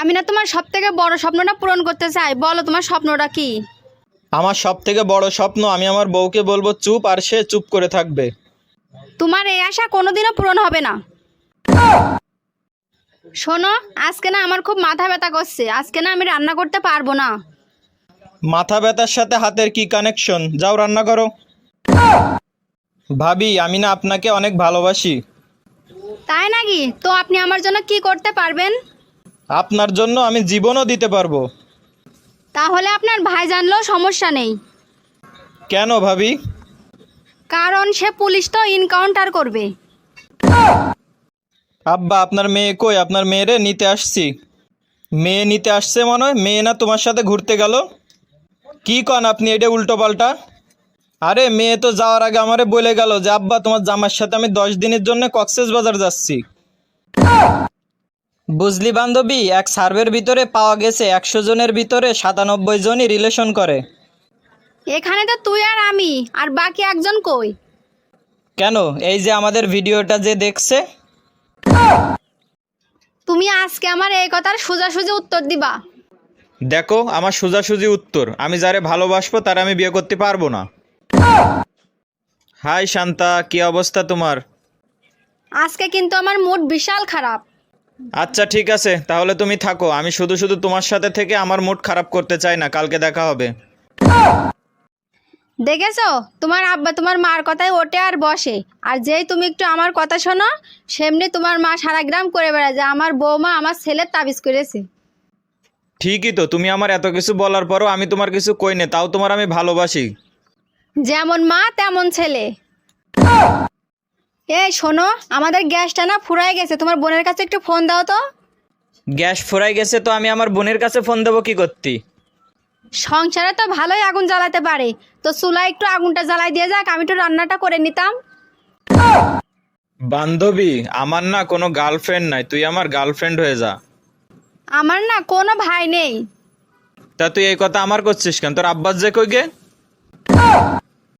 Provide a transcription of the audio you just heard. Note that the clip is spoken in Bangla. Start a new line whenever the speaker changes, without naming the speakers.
আমি না তোমার সব থেকে বড় স্বপ্নটা পূরণ করতে চাই। বলো তোমার স্বপ্নটা কি?
আমার সব থেকে বড় স্বপ্ন আমি আমার বউকে বলব চুপ আর সে চুপ করে থাকবে।
তোমার এই আশা কোনোদিনও পূরণ হবে না। শোনো আজকে না আমার খুব মাথা ব্যথা করছে। আজকে না আমি রান্না করতে পারব না।
মাথা ব্যথার সাথে হাতের কি কানেকশন যাও রান্না করো। ভাবি আমি না আপনাকে অনেক ভালোবাসি।
তাই নাকি? তো আপনি আমার জন্য কি করতে পারবেন?
আপনার জন্য আমি জীবনও দিতে পারব।
তাহলে আপনার ভাই জানলেও সমস্যা নেই।
কেন ভাবি?
কারণ সে পুলিশ তো ইনকাউন্টার করবে।
আব্বা আপনার মেয়ে কই? আপনার মেয়েরে নিতে আসছি। মেয়ে নিতে আসছে মনে হয়। মেয়ে না তোমার সাথে ঘুরতে গেল? কি কন আপনি এটা উল্টো পাল্টা? আরে মেয়ে তো যাওয়ার আগে আমারে বলে গেল যে আব্বা তোমার জামার সাথে আমি দশ দিনের জন্য কক্সেস বাজার যাচ্ছি। বুঝলি বান্ধবী এক সার্ভের ভিতরে পাওয়া গেছে একশো জনের ভিতরে সাতানব্বই জনই রিলেশন করে।
এখানে তো তুই আর আমি আর বাকি একজন কই?
কেন? এই যে আমাদের ভিডিওটা যে দেখছে।
তুমি আজকে আমার এই কথার সোজাসুজি উত্তর দিবা।
দেখো আমার সোজাসুজি উত্তর। আমি যারে ভালোবাসবো তার আমি বিয়ে করতে পারব না। হাই শান্তা কি অবস্থা তোমার?
আজকে কিন্তু আমার মুড বিশাল খারাপ।
আচ্ছা ঠিক আছে। তাহলে তুমি থাকো। আমি শুধু শুধু তোমার সাথে থেকে আমার মুড খারাপ করতে চাই না। কালকে দেখা হবে।
দেখেছ? তোমার আব্বা তোমার মার কথায় ওঠে আর বসে। আর যেই তুমি একটু আমার কথা শোনো সেমনি তোমার মা সারা গ্রাম করে বেড়ায় যে আমার বৌমা আমার ছেলের তাবিজ করেছে।
ঠিকই তো। তুমি আমার এত কিছু বলার পরও আমি তোমার কিছু কই না। তাও তোমার আমি ভালোবাসি।
যেমন মা তেমন ছেলে। এই শোনো আমাদের গ্যাসটা না ফুরাই গেছে। তোমার বোনের কাছে একটু ফোন দাও তো।
গ্যাস ফুরাই গেছে তো আমি আমার বোনের কাছে ফোন দেবো কি করতি?
সংসারে তো ভালোই আগুন জ্বালাতে পারে। তো চুলায় একটু আগুনটা জ্বালাই দিয়ে যাক আমি একটু রান্নাটা করে নিতাম।
বান্ধবী আমার না কোনো গার্লফ্রেন্ড নাই তুই আমার গার্লফ্রেন্ড হয়ে যা।
আমার না কোনো ভাই নেই।
তা তুই এই কথা আমার করছিস কেন? তোর আব্বাস যে কই গে?